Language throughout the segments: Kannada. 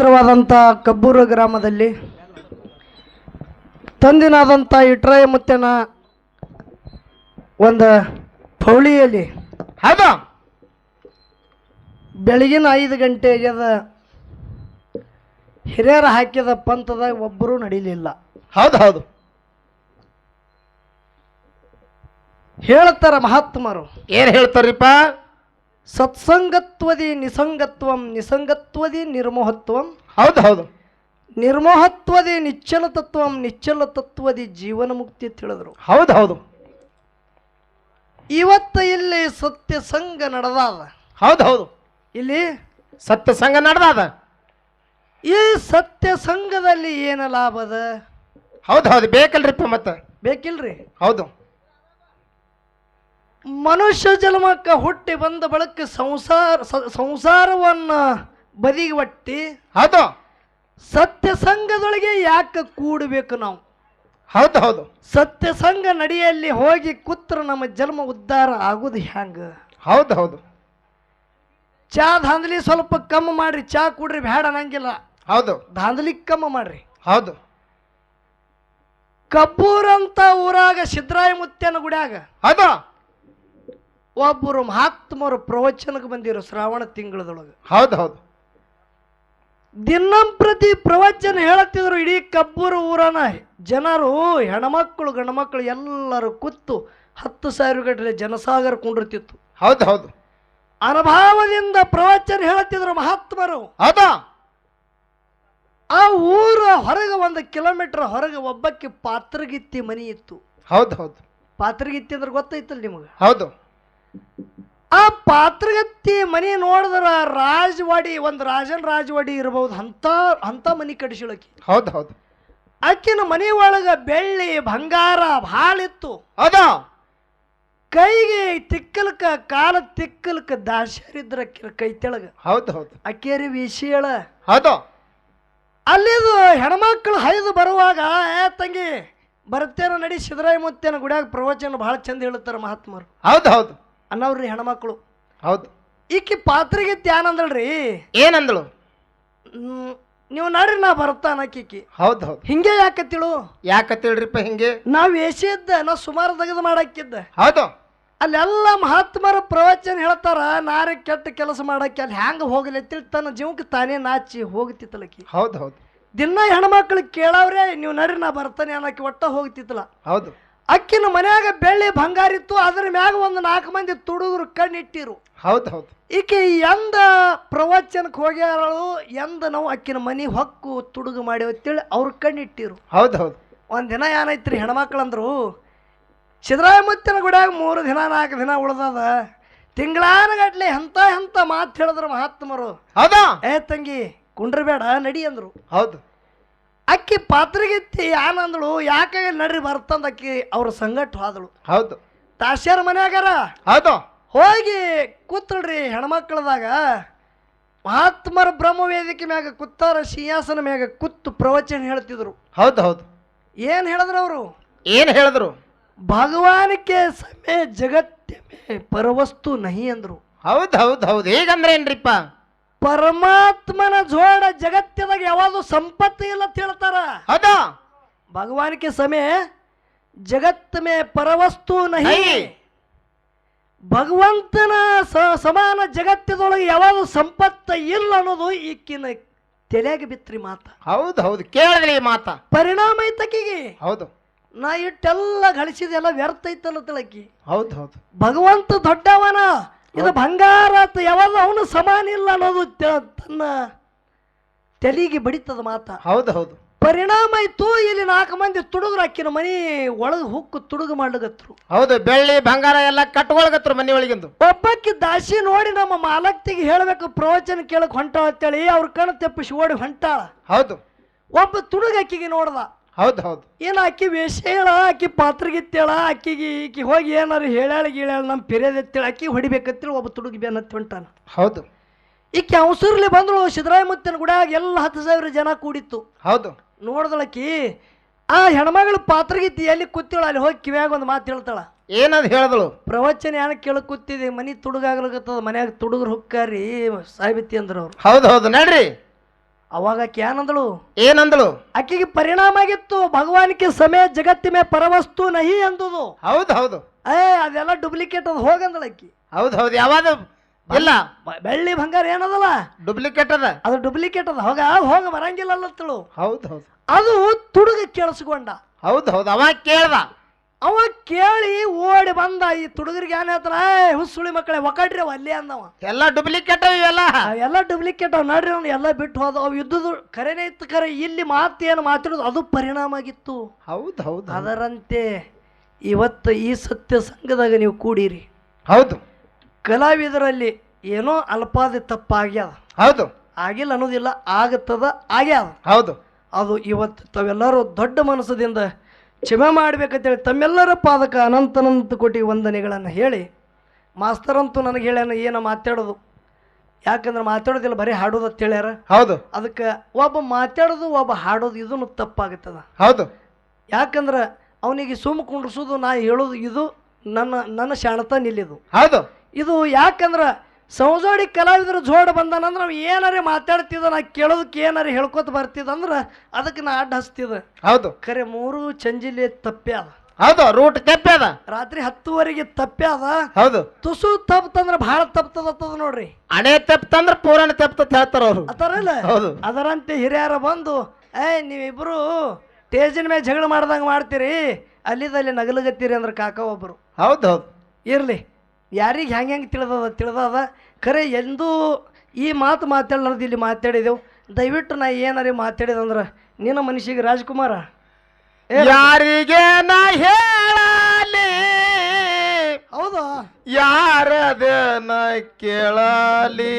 ಪವಿತ್ರವಾದಂಥ ಕಬ್ಬೂರು ಗ್ರಾಮದಲ್ಲಿ ತಂದಿನಾದಂಥ ಇಟ್ರಾಯ ಮುತ್ತನ ಒಂದು ಪೌಳಿಯಲ್ಲಿ ಹೌದು. ಬೆಳಗಿನ ಐದು ಗಂಟೆಗೆ ಹಿರಿಯರ ಹಾಕಿದ ಪಂಥದಾಗ ಒಬ್ಬರೂ ನಡೀಲಿಲ್ಲ. ಹೌದು ಹೌದು. ಹೇಳ್ತಾರ ಮಹಾತ್ಮರು. ಏನ್ ಹೇಳ್ತಾರಿಪ್ಪ ಸತ್ಸಂಗತ್ವದಿ ನಿಸಂಗತ್ವಂ ನಿಸಂಗತ್ವದಿ ನಿರ್ಮೋಹತ್ವಂ. ಹೌದು ಹೌದು. ನಿರ್ಮೋಹತ್ವದಿ ನಿಚ್ಚಲ ತತ್ವಂ ನಿಚ್ಚಲ ತತ್ವದಿ ಜೀವನ ಮುಕ್ತಿ ಅಂತ ಹೇಳಿದ್ರು. ಹೌದು ಹೌದು. ಇವತ್ತ ಇಲ್ಲಿ ಸತ್ಯ ಸಂಘ ನಡೆದಾದ. ಹೌದು ಹೌದು. ಇಲ್ಲಿ ಸತ್ಯ ಸಂಘ ನಡೆದಾದ? ಈ ಸತ್ಯ ಸಂಘದಲ್ಲಿ ಏನು ಲಾಭದ? ಹೌದು ಹೌದು. ಬೇಕಲ್ರಿಪ್ಪ ಮತ್ತೆ? ಬೇಕಿಲ್ರಿ? ಹೌದು. ಮನುಷ್ಯ ಜನ್ಮಕ್ಕ ಹುಟ್ಟಿ ಬಂದ ಬಳಿಕ ಸಂಸಾರ ಸಂಸಾರವನ್ನು ಸಂಸಾರವನ್ನ ಬದಿಗೆ ಒಟ್ಟಿ ಹೌದು. ಸತ್ಯ ಸಂಘದೊಳಗೆ ಯಾಕೆ ಕೂಡಬೇಕು ನಾವು? ಹೌದು ಹೌದು. ಸತ್ಯ ಸಂಘ ನಡಿಯಲ್ಲಿ ಹೋಗಿ ಕೂತ್ರ ನಮ್ಮ ಜನ್ಮ ಉದ್ಧಾರ ಆಗುದು ಹ್ಯಾಂಗ? ಹೌದು ಹೌದು. ಚಾ ಧಾಂದಲಿ ಸ್ವಲ್ಪ ಕಮ್ಮಿ ಮಾಡ್ರಿ ಚಾ ಕುಡ್ರಿ ಬೇಡ ಅನ್ನಂಗಿಲ್ಲ ಹೌದು. ಧಾಂದಲಿ ಕಮ್ಮಿ ಮಾಡ್ರಿ. ಹೌದು. ಕಬ್ಬೂರಂತ ಊರಾಗ ಸಿದ್ದರಾಯ ಮುತ್ಯನ ಗುಡ್ಯಾಗ ಹೌದು. ಒಬ್ಬರು ಮಹಾತ್ಮರು ಪ್ರವಚನಕ್ಕೆ ಬಂದಿರೋ ಶ್ರಾವಣ ತಿಂಗಳದೊಳಗೆ. ಹೌದು ಹೌದು. ದಿನಂಪ್ರತಿ ಪ್ರವಚನ ಹೇಳತ್ತಿದ್ರು ಇಡೀ ಕಬ್ಬೂರು ಊರನ ಜನರು ಹೆಣ್ಮಕ್ಳು ಗಂಡ್ಮಕ್ಳು ಎಲ್ಲರೂ ಕೂತು ಹತ್ತು ಸಾವಿರ ಗಟ್ಟಲೆ ಜನಸಾಗರ ಕುಂಡಿರ್ತಿತ್ತು. ಹೌದು ಹೌದು. ಅನುಭವದಿಂದ ಪ್ರವಚನ ಹೇಳುತ್ತಿದ್ರು ಮಹಾತ್ಮರು. ಹೌದಾ? ಆ ಊರ ಹೊರಗೆ ಒಂದು ಕಿಲೋಮೀಟರ್ ಹೊರಗೆ ಒಬ್ಬಕ್ಕೆ ಪಾತ್ರಗಿತ್ತಿ ಮನಿ ಇತ್ತು. ಹೌದು ಹೌದು. ಪಾತ್ರಗಿತ್ತಿ ಅಂದ್ರೆ ಗೊತ್ತೈತಲ್ಲ ನಿಮಗೆ? ಹೌದು. ಆ ಪಾತ್ರಗತ್ತಿ ಮನೆ ನೋಡಿದ್ರ ರಾಜವಾಡಿ ಒಂದು ರಾಜನ್ ರಾಜವಾಡಿ ಇರಬಹುದು ಅಂತ ಅಂತ ಮನಿ ಕಡಿಸಿಳಕಿ ಹೌದು ಹೌದು. ಆಕಿನ ಮನೆ ಒಳಗ ಬೆಳ್ಳಿ ಬಂಗಾರ ಭಾಳ ಇತ್ತು. ಹೌದು? ಕೈಗೆ ತಿಕ್ಕಲ್ಕ ಕಾಲ ತಿಕ್ಕಲ್ಕ ದಾಸರಿದ್ರ ಕೈ ತೆಳಗ. ಹೌದು ಹೌದು. ಅಕ್ಕೇರಿ ವಿಷಯಳ ಹೌದು? ಅಲ್ಲಿದು ಹೆಣ್ಮಕ್ಳು ಹೈದು ಬರುವಾಗ ಏ ತಂಗಿ ಬರ್ತೇನ ನಡಿ ಸಿದ್ದರಾಯ ಮುತ್ತೇನ ಗುಡ್ಯಾಗ ಪ್ರವಚನ ಭಾಳ ಚಂದ ಹೇಳುತ್ತಾರೆ ಮಹಾತ್ಮರು. ಹೌದು ಹೌದು. ಅನ್ನವ್ರಿ ಹೆಣ್ಮಕ್ಳು. ಹೌದು. ಈಕಿ ಪಾತ್ರೆಗೆ ಧ್ಯಾನಂದಳ್ರಿ ಏನಂದಳು? ಹ್ಮ್, ನೀವು ನಡ್ರಿ ನಾ ಬರ್ತಾನ ಕಿಕ್ಕಿ ಹೌದು ಹೌದು. ಹಿಂಗೆ ಯಾಕತ್ತಿಳು? ಯಾಕತ್ತೇಳ್ರಿಪ್ಪ ಹಿಂಗೆ? ನಾವು ವೇಷಿದ್ದ ನಾ ಸುಮಾರು ತೆಗೆದು ಮಾಡಾಕಿದ್ದ. ಹೌದು. ಅಲ್ಲೆಲ್ಲ ಮಹಾತ್ಮರ ಪ್ರವಚನ ಹೇಳ್ತಾರ ನಾರೇ ಕೆಟ್ಟ ಕೆಲಸ ಮಾಡಕ್ಕೆ ಅಲ್ಲಿ ಹ್ಯಾಂಗ ಹೋಗಲಿ ತಿಳ್ ತನ್ನ ಜೀವಕ್ಕೆ ತಾನೇ ನಾಚಿ ಹೋಗ್ತಿತ್ತಲಕಿ ಹೌದು ಹೌದು. ದಿನ ಹೆಣ್ಮಕ್ಳು ಕೇಳವ್ರೆ ನೀವು ನಡ್ರಿ ನಾ ಬರ್ತಾನೆ ಅನ್ನಕ್ಕೆ ಒಟ್ಟ ಹೋಗ್ತಿತ್ತಲ್ಲ. ಹೌದು. ಅಕ್ಕಿನ ಮನ್ಯಾಗ ಬೆಳ್ಳಿ ಬಂಗಾರ ಇತ್ತು ಅದ್ರ ಮ್ಯಾಗ ಒಂದು ನಾಲ್ಕು ಮಂದಿ ತುಡುಗರು ಕಣ್ಣಿಟ್ಟಿರು. ಹೌದು ಹೌದು. ಈಕೆ ಎಂದ ಪ್ರವಚನಕ್ಕೆ ಹೋಗ್ಯಾರಳು ಎಂದ ನಾವು ಅಕ್ಕಿನ ಮನೆ ಹೊಕ್ಕು ತುಡುಗು ಮಾಡಿ ಅಂತೇಳಿ ಅವ್ರ ಕಣ್ಣಿಟ್ಟಿರು. ಹೌದು ಹೌದು. ಒಂದಿನ ಏನೈತ್ರಿ ಹೆಣ್ಮಕ್ಳಂದ್ರು ಸಿದ್ದರಾಮಯ್ಯನ ಗುಡಿಯಾಗ ಮೂರು ದಿನ ನಾಲ್ಕು ದಿನ ಉಳ್ದದ. ತಿಂಗಳಾನಗಟ್ಲೆ ಎಂತ ಎಂತ ಮಾತು ಹೇಳಿದ್ರು ಮಹಾತ್ಮರು. ಹೌದಾ? ಏ ತಂಗಿ ಕುಂಡ್ರಬೇಡ ನಡಿ ಅಂದ್ರು. ಹೌದು. ಅಕ್ಕಿ ಪಾತ್ರೆಗೆತ್ತಿ ಆನಂದಳು ಯಾಕೆ ನಡ್ರಿ ಬರ್ತಂದ ಅಕ್ಕಿ ಅವ್ರ ಸಂಗಟ್ ಹೋದಳು ಹೌದು. ತಾಶ್ಯಾರ ಮನ್ಯಾಗಾರ? ಹೌದು. ಹೋಗಿ ಕೂತಳ್ರಿ ಹೆಣ್ಮಕ್ಳದಾಗ. ಮಹಾತ್ಮರ ಬ್ರಹ್ಮವೇದಿಕೆ ಮ್ಯಾಗ ಕುತ್ತಾರ ಸಿಂಹಾಸನ ಮ್ಯಾಗ ಕುತ್ತು ಪ್ರವಚನ ಹೇಳ್ತಿದ್ರು. ಹೌದು ಹೌದು. ಏನ್ ಹೇಳಿದ್ರು ಅವರು? ಏನು ಹೇಳಿದ್ರು? ಭಗವಾನಕ್ಕೆ ಸಮೇ ಜಗತ್ತೆ ಮೇ ಪರವಸ್ತು ನಹಿ ಅಂದ್ರು. ಹೌದು ಹೌದು ಹೌದು. ಹೇಗಂದ್ರೆ ಏನ್ರಿಪ್ಪ ಪರಮಾತ್ಮನ ಜೋಡ ಜಗತ್ತಿನಾಗ ಯಾವಾಗಲೂ ಸಂಪತ್ತು ಇಲ್ಲ ಅಂತ ಹೇಳ್ತಾರ. ಭಗವಾನಿಕೆ ಸಮೇ ಸಮಯ ಜಗತ್ ಮೇ ಪರವಸ್ತು ನಹಿ. ಭಗವಂತನ ಸಮಾನ ಜಗತ್ತಿನೊಳಗೆ ಯಾವಾಗ ಸಂಪತ್ತ ಇಲ್ಲ ಅನ್ನೋದು ಈಕಿನ ತಲೆಗೆ ಬಿತ್ರಿ ಮಾತ. ಹೌದು ಹೌದು. ಕೇಳಿದ್ರಿ ಮಾತ. ಪರಿಣಾಮ ಐತಕಿಗೆ ಹೌದು. ನಾ ಇಟ್ಟೆಲ್ಲ ಗಳಿಸಿದೆಲ್ಲ ವ್ಯರ್ಥ ಐತಲ್ಲ ತಿಳಕಿ ಹೌದು ಹೌದು. ಭಗವಂತ ದೊಡ್ಡವನ ಇದು ಬಂಗಾರ ಅಂತ ಯಾವಾಗ ಅವನು ಸಮಾನ ಇಲ್ಲ ಅನ್ನೋದು ತ- ತನ್ನ ತಲೆಗೆ ಬಡಿತದ ಮಾತ. ಹೌದು ಹೌದು ಪರಿಣಾಮ ಇತ್ತು ಇಲ್ಲಿ ನಾಲ್ಕು ಮಂದಿ ತುಡುಗ್ರು ಹಾಕಿನ ಮನಿ ಒಳಗೆ ಹುಕ್ಕು ತುಡುಗು ಮಾಡ್ಲಗತ್ರು ಹೌದು ಬೆಳ್ಳಿ ಬಂಗಾರ ಎಲ್ಲ ಕಟ್ಕೊಳಗತ್ರು ಮನೆ ಒಳಗಿಂದು. ಒಬ್ಬಕ್ಕಿ ದಾಸಿ ನೋಡಿ ನಮ್ಮ ಮಾಲಕ್ತಿಗೆ ಹೇಳಬೇಕು ಪ್ರವಚನ ಕೇಳಕ್ ಹೊಂಟಾಳ ಅಂತೇಳಿ ಅವ್ರ ಕಣ್ ತೆಪ್ಪಿಸಿ ಓಡಿ ಹೊಂಟಾಳ. ಹೌದು. ಒಬ್ಬ ತುಡುಗ ಆಕಿಗೆ ನೋಡ್ದ. ಹೌದು ಹೌದು. ಏನು ಅಕ್ಕಿ ವೇಷ ಹೇಳ ಅಕ್ಕಿ ಪಾತ್ರಗಿತ್ತೇಳ ಅಕ್ಕಿಗೆ ಈಕಿ ಹೋಗಿ ಏನಾರು ಹೇಳ್ಯಾಳ ಗೀಳ್ಯಾಳ ನಮ್ಮ ಪಿರಿಯದತ್ತೇಳ ಅಕ್ಕಿ ಹೊಡಿಬೇಕಂತೇಳಿ ಒಬ್ಬ ತುಡುಗಿ ಬೆನ್ನತ್ತಿ ಹೊಂಟಾನ ಹೌದು. ಈಕಿ ಅವಸರ್ಲಿ ಬಂದಳು ಸಿದ್ದರಾಯ ಮುತ್ತಿನ ಗುಡ್ಯಾಗ ಎಲ್ಲ ಹತ್ತು ಸಾವಿರ ಜನ ಕೂಡಿತ್ತು. ಹೌದು. ನೋಡ್ದಳಕಿ ಆ ಹೆಣ್ಮಗಳ ಪಾತ್ರಗಿತ್ತಿ ಎಲ್ಲಿ ಕೂತಿಳ ಅಲ್ಲಿ ಹೋಗಿ ಕಿವ್ಯಾಗ ಒಂದು ಮಾತು ಹೇಳ್ತಾಳ. ಏನದು ಹೇಳಿದಳು? ಪ್ರವಚನ ಏನ ಕೇಳಕ್ ಕೂತಿದೆ ಮನಿ ತುಡುಗಾಗ್ಲಕತ್ತದ ಮನ್ಯಾಗ ತುಡುಗರು ಹುಕ್ಕಾರಿ ಸಾಯ್ಬಿತ್ತಿ ಅಂದ್ರ ಅವ್ರು. ಹೌದು ಹೌದು ನಡ್ರಿ. ಅವಾಗ ಕ್ಯಾನಂದಳು ಏನಂದಳು? ಏನಂದಳು? ಆಕೆಗೆ ಪರಿಣಾಮ ಆಗಿತ್ತು. ಭಗವಾನ್ಗೆ ಸಮಯ ಜಗತ್ತಿಮೆ ಪರವಸ್ತು ನಹಿ ಅಂದದು ಹೌದು ಹೌದು. ಏ ಅದೆಲ್ಲ ಡೂಪ್ಲಿಕೇಟ್ ಅದು ಹೋಗಂದಳು ಆಕಿ. ಹೌದು ಹೌದು. ಯಾವಾಗ? ಇಲ್ಲ. ಬ- ಬೆಳ್ಳಿ ಬಂಗಾರ ಏನದಲ್ಲ? ಡೂಪ್ಲಿಕೇಟ್ ಅದ. ಅದು ಡೂಪ್ಲಿಕೇಟ್ ಅದ. ಹೋಗ ಹೋಗ ಬರಂಗಿಲ್ಲ ಅಲ್ಲ ತಳು ಹೌದು ಹೌದು. ಅದು ತುಡುಗ ಕೇಳಿಸ್ಕೊಂಡ. ಹೌದು ಹೌದು. ಅವಾಗ ಕೇಳ್ದ. ಅವ ಕೇಳಿ ಓಡಿ ಬಂದ ಈ ತುಡುಗರಿಗೆ ಏನ್ ಹೇಳ್ತಾರ ಏ ಹುಸುಳಿ ಮಕ್ಕಳೇ ಒಕಡ್ರಿ ಅವ ಅಲ್ಲೇ ಅಂದವ. ಎಲ್ಲ ಡುಪ್ಲಿಕೇಟ್ ಇವೆಲ್ಲ. ಎಲ್ಲ ಡುಪ್ಲಿಕೇಟ್ ಅವ್. ನೋಡ್ರಿ ಅವ್ನು ಎಲ್ಲ ಬಿಟ್ಟು ಹೋದ ಅವ್ ಯುದ್ಧದ ಕರೆನೇ ಇತ್ತು ಕರೆ ಇಲ್ಲಿ ಮಾತು ಏನು ಮಾತಾಡೋದು ಅದು ಪರಿಣಾಮ ಆಗಿತ್ತು. ಹೌದು ಹೌದು. ಅದರಂತೆ ಇವತ್ತು ಈ ಸತ್ಯ ಸಂಘದಾಗ ನೀವು ಕೂಡಿರಿ. ಹೌದು. ಕಲಾವಿದರಲ್ಲಿ ಏನೋ ಅಲ್ಪಾದ ತಪ್ಪಾಗ್ಯದ. ಹೌದು. ಆಗಿಲ್ಲ ಅನ್ನೋದಿಲ್ಲ ಆಗತ್ತದ ಆಗ್ಯಾದ. ಹೌದು. ಅದು ಇವತ್ತು ತಾವೆಲ್ಲರೂ ದೊಡ್ಡ ಮನಸ್ಸದಿಂದ ಕ್ಷಮೆ ಮಾಡ್ಬೇಕಂತೇಳಿ ತಮ್ಮೆಲ್ಲರ ಪಾದಕ ಅನಂತನಂತ ಕೋಟಿ ವಂದನೆಗಳನ್ನು ಹೇಳಿ ಮಾಸ್ತರಂತೂ ನನಗೆ ಹೇಳ್ಯಾನ ಏನು ಮಾತಾಡೋದು? ಯಾಕಂದ್ರೆ ಮಾತಾಡೋದಿಲ್ಲ ಬರೀ ಹಾಡೋದು ಅಂತ ಹೇಳ್ಯಾರ? ಹೌದು. ಅದಕ್ಕೆ ಒಬ್ಬ ಮಾತಾಡೋದು ಒಬ್ಬ ಹಾಡೋದು ಇದನ್ನು ತಪ್ಪಾಗುತ್ತದ. ಹೌದು. ಯಾಕಂದ್ರೆ ಅವನಿಗೆ ಸುಮ್ ಕುಂಡ್ರಿಸೋದು ನಾ ಹೇಳೋದು ಇದು ನನ್ನ ನನ್ನ ಶಾಣತ ನಿಲ್ಲಿದು. ಹೌದು. ಇದು ಯಾಕಂದ್ರೆ ಸಂಜೋಡಿ ಕಲಾವಿದರು ಜೋಡ ಬಂದನಂದ್ರೆ ನಾವು ಏನಾರೇ ಮಾತಾಡ್ತಿದ್ದ ನಾ ಕೇಳೋದಕ್ಕೆ ಏನಾರೇ ಹೇಳ್ಕೊತ ಬರ್ತಿದಂದ್ರೆ ಅದಕ್ಕೆ ನಾ ಅಡ್ಡ ಹಚ್ತಿದ್ದ. ಹೌದು. ಖರೆ ಮೂರು ಚಂಜಿಲಿ ತಪ್ಪೆ ಅದ. ಹೌದು ರೂಟ್ ತಪ್ಪ್ಯಾದ ಅದ. ರಾತ್ರಿ ಹತ್ತುವರೆಗೆ ತಪ್ಪೆ ಅದ. ಹೌದು. ತುಸು ತಪ್ತಂದ್ರೆ ಬಹಳ ತಪ್ಪತದ ನೋಡ್ರಿ. ಅಣೆ ತಪ್ತಂದ್ರ ಪೂರಣ ತಪ್ತ ಹೇಳ್ತಾರ ಅವರು. ಅತಾರಲ್ಲ ಹೌದು. ಅದರಂತೆ ಹಿರಿಯರ ಬಂದು ಏ ನೀವಿಬ್ರು ಟೇಜಿನ ಮೇಲೆ ಜಗಳ ಮಾಡ್ದಂಗೆ ಮಾಡ್ತೀರಿ ಅಲ್ಲಿದಲ್ಲಿ ನಗಲಗತ್ತೀರಿ ಅಂದ್ರೆ ಕಾಕ ಒಬ್ಬರು ಹೌದು ಹೌದು. ಇರಲಿ. ಯಾರಿಗೆ ಹೆಂಗೆ ಹೆಂಗೆ ತಿಳಿದದ ತಿಳಿದದ? ಖರೆ ಎಂದೂ ಈ ಮಾತು ಮಾತಾಡಲಾರ್ದು ಇಲ್ಲಿ ಮಾತಾಡಿದೆವು. ದಯವಿಟ್ಟು ನಾ ಏನಾರೇ ಮಾತಾಡಿದಂದ್ರೆ ನಿನ್ನ ಮನುಷ್ಯಗೆ ರಾಜ್ಕುಮಾರ? ಯಾರಿಗೆ ನಾ ಹೇಳಲಿ? ಹೌದು? ಯಾರದೇನ ಕೇಳಲಿ?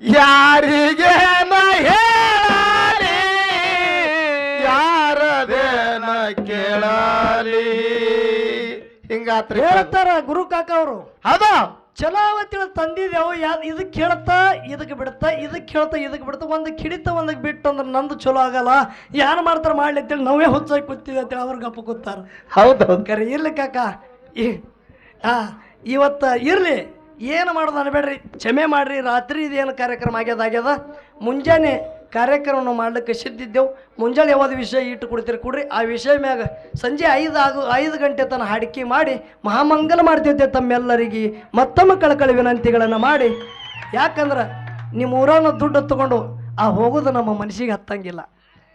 ಯಾರಿಗೆ ನಾ ಹಿಂಗಾತ್ರಿ ಹೇಳ್ತಾರ ಗುರು ಕಾಕ ಅವರು. ಹೌದು? ಚಲಾವತಿಳ ತಂದಿದ್ದೆವು ಯಾ ಇದಕ್ಕೆ ಹೇಳ್ತಾ ಇದಕ್ಕೆ ಬಿಡ್ತಾ ಇದಕ್ಕೆ ಹೇಳ್ತಾ ಇದಕ್ಕೆ ಬಿಡ್ತಾ ಒಂದು ಕಿಡಿತ ಒಂದಕ್ಕೆ ಬಿಟ್ಟು ಅಂದ್ರೆ ನಂದು ಚಲೋ ಆಗಲ್ಲ. ಯಾರು ಮಾಡ್ತಾರೆ ಮಾಡ್ಲಿ ಅಂತೇಳಿ ನಾವೇ ಹುಚ್ಚಾಗಿ ಕೂತೀವಿ ಅಂತೇಳಿ ಅವ್ರಿಗೆ ಗಪ್ಪ ಕೂತಾರ. ಹೌದು ಹೌದು ಕರೆ ಇರ್ಲಿ ಕಾಕ. ಈ ಹಾಂ ಇವತ್ತು ಇರಲಿ. ಏನು ಮಾಡೋದು ಅನ್ಬೇಡ್ರಿ. ಕ್ಷಮೆ ಮಾಡ್ರಿ. ರಾತ್ರಿ ಇದೇನು ಕಾರ್ಯಕ್ರಮ ಆಗ್ಯದ ಆಗ್ಯದ? ಮುಂಜಾನೆ ಕಾರ್ಯಕ್ರಮವನ್ನು ಮಾಡ್ಲಿಕ್ಕೆ ಸಿದ್ಧಿದ್ದೆವು ಮುಂಜಾನೆ ಯಾವುದು ವಿಷಯ ಇಟ್ಟು ಕೊಡ್ತೀರಿ ಕೊಡ್ರಿ. ಆ ವಿಷಯ ಮ್ಯಾಗ ಸಂಜೆ ಐದು ಆಗು, ಐದು ಗಂಟೆ ತನಕ ಹಾಡಿಕೆ ಮಾಡಿ, ಮಹಾಮಂಗಲ ಮಾಡ್ತಿದ್ದೆ ತಮ್ಮೆಲ್ಲರಿಗೆ. ಮತ್ತೊಮ್ಮೆ ಕಳಕಳಿ ವಿನಂತಿಗಳನ್ನು ಮಾಡಿ. ಯಾಕಂದ್ರೆ ನಿಮ್ಮ ಊರನ್ನ ದುಡ್ಡು ತಗೊಂಡು ಆ ಹೋಗೋದು ನಮ್ಮ ಮನಸ್ಸಿಗೆ ಹತ್ತಂಗಿಲ್ಲ.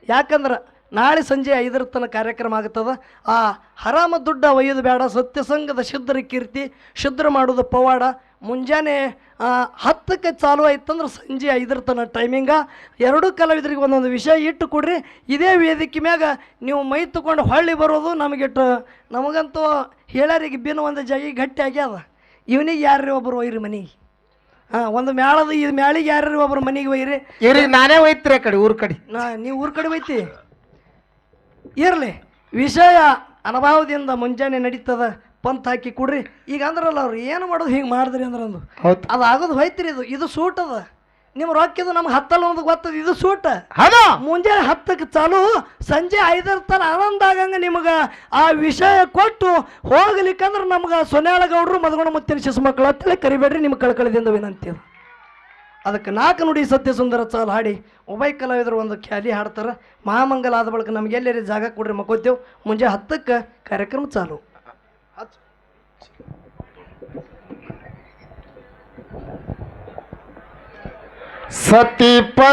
ಯಾಕಂದ್ರೆ ನಾಳೆ ಸಂಜೆ ಐದರ ತನಕ ಕಾರ್ಯಕ್ರಮ ಆಗ್ತದ. ಆ ಹರಾಮ ದುಡ್ಡ ಒಯ್ಯೋದು ಬೇಡ. ಸತ್ಯಸಂಗದ ಶುದ್ಧರ ಕೀರ್ತಿ ಶುದ್ಧ ಮಾಡೋದು ಪವಾಡ. ಮುಂಜಾನೆ ಹತ್ತಕ್ಕೆ ಚಾಲು ಆಯ್ತಂದ್ರೆ ಸಂಜೆ ಐದರ ತನಕ ಟೈಮಿಂಗ ಎರಡು ಕಲಾವಿದರಿಗೆ ಒಂದೊಂದು ವಿಷಯ ಇಟ್ಟು ಕೊಡ್ರಿ. ಇದೇ ವೇದಿಕೆ ಮ್ಯಾಗ ನೀವು ಮೈ ತಗೊಂಡು ಹೊಳ್ಳಿ ಬರೋದು ನಮಗಿಟ್ಟು ನಮಗಂತೂ ಹೇಳರಿಗೆ ಬಿನ್ ಒಂದು ಜಾಗಿ ಗಟ್ಟಿ ಆಗ್ಯದ. ಇವನಿಗೆ ಯಾರ್ರಿ ಒಬ್ಬರು ಒಯ್ರಿ ಮನೆಗೆ? ಹಾಂ ಒಂದು ಮ್ಯಾಳದ ಈ ಮ್ಯಾಳಿಗೆ ಯಾರ್ರಿ ಒಬ್ಬರು ಮನೆಗೆ ಒಯ್ರಿ? ಇರಿ ನಾನೇ ಒಯ್ತೀರಿ ಆ ಕಡೆ ಊರ ಕಡೆ. ನಾ ನೀವು ಊರ ಕಡೆ ಒಯ್ತಿ? ಇರಲಿ. ವಿಷಯ ಅನುಭವದಿಂದ ಮುಂಜಾನೆ ನಡೀತದ. ಪಂತ್ ಹಾಕಿ ಕೊಡ್ರಿ. ಈಗ ಅಂದ್ರಲ್ಲ ಅವ್ರು ಏನು ಮಾಡೋದು ಹಿಂಗೆ ಮಾಡಿದ್ರಿ ಅಂದ್ರೆ ಅಂದು ಹೌದು. ಅದು ಆಗೋದು ಹೋಯ್ತ್ರಿ ಇದು. ಇದು ಸೂಟ್ ಅದ. ನಿಮ್ಮ ರೊಕ್ಕಿದು ನಮ್ಗೆ ಹತ್ತಲ್ಲ ಒಂದು ಗೊತ್ತದ. ಇದು ಸೂಟ್. ಹೌದು. ಮುಂಜಾನೆ ಹತ್ತಕ್ಕೆ ಚಾಲು. ಸಂಜೆ ಐದರ ತನ ಆನಂದ ಆಗಂಗ ನಿಮಗೆ ಆ ವಿಷಯ ಕೊಟ್ಟು ಹೋಗ್ಲಿಕ್ಕಂದ್ರೆ ನಮ್ಗೆ ಸೊನ್ಯಾಳ ಗೌಡ್ರು ಮದಗೊಂಡ ಮುತ್ತಿನ ಶಿಶು ಮಕ್ಕಳು ಅಂತೇಳಿ ಕರಿಬೇಡ್ರಿ ನಿಮ್ಗೆ ಕಳ್ಕಳಿದಿಂದ ವಿನಂತಿ ಅದು. ಅದಕ್ಕೆ ನಾಲ್ಕು ನುಡಿ ಸತ್ಯ ಸುಂದರ ಚಾಲು ಹಾಡಿ. ಉಭಯ ಕಲಾವಿದರು ಒಂದು ಖ್ಯಾಲಿ ಹಾಡ್ತಾರೆ. ಮಹಾಮಂಗಲ ಆದ ಬಳಿಕ ನಮ್ಗೆ ಎಲ್ಲೆಲ್ಲಿ ಜಾಗ ಕೊಡ್ರಿ ಮಕ್ಕೋತೇವೆ ಮುಂಜಾನೆ ಹತ್ತಕ್ಕೆ ಕಾರ್ಯಕ್ರಮ ಚಾಲು. सती पर